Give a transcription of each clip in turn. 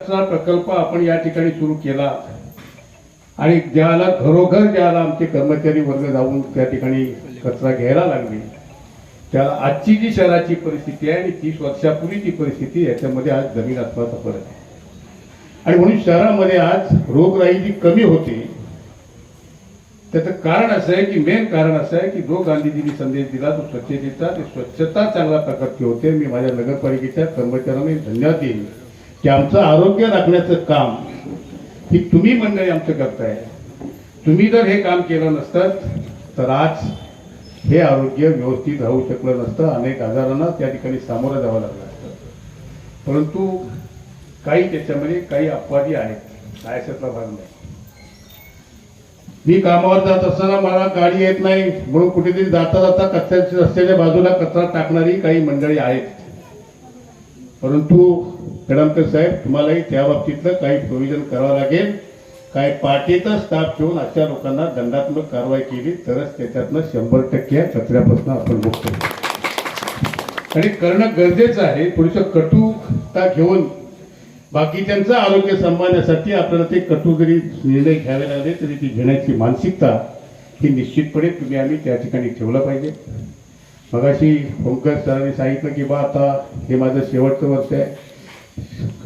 प्रकल्प आपण या ठिकाणी सुरू केला. आणि ज्याला घरोघर ज्याला आमचे कर्मचारी वर्ग जाऊन त्या ठिकाणी कचरा घ्यायला लागले त्याला आजची जी शहराची परिस्थिती आहे आणि तीस वर्षापूर्वीची परिस्थिती याच्यामध्ये आज जमीन आसमानाचा फरक आहे. आणि म्हणून शहरामध्ये आज रोगराई जी कमी होते त्याचं कारण असं आहे की मेन कारण असं आहे की जो गांधीजींनी संदेश दिला तो स्वच्छतेचा ते स्वच्छता चांगल्या प्रकारची होते. मी माझ्या नगरपालिकेच्या कर्मचाऱ्यांना धन्यवाद देईन. की आमचं आरोग्य राखण्याचं काम ही तुम्ही मंडळी आमचं करताय. तुम्ही जर हे काम केलं नसतं तर आज हे आरोग्य व्यवस्थित राहू शकलं नसतं. अनेक आजारांना त्या ठिकाणी सामोरं जावं लागलं असतं. परंतु काही त्याच्यामध्ये काही अपवादी आहेत. आयशातला भाग नाही. मी कामावर जात असताना मला गाडी येत नाही. म्हणून कुठेतरी जाता जाता कचऱ्याच्या रस्त्याच्या बाजूला कचरा टाकणारी काही मंडळी आहेत. परंतु कडमकर साहेब तुम्हालाही त्या बाबतीतलं काही प्रोव्हिजन करावं लागेल. काय पार्टीचा स्टाफ ठेवून अशा लोकांना दंडात्मक कारवाई केली तरच त्याच्यातनं शंभर टक्के कचऱ्यापासून आपण मुक्त आणि करणं गरजेचं आहे. थोडीसं कटुता घेऊन बाकीच्यांचं आरोग्य सांभाळण्यासाठी आपल्याला ते कटू जरी निर्णय घ्यावे लागले तरी ती घेण्याची मानसिकता ही निश्चितपणे तुम्ही आम्ही त्या ठिकाणी ठेवलं पाहिजे. मगाशी पंकज सरांनी सांगितलं की बा आता हे माझं शेवटचं वर्ष आहे.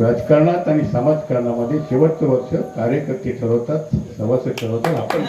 राजकारणात आणि समाजकारणामध्ये शेवटचं वर्ष कार्यकर्ते ठरवतात सभासद ठरवतात आपण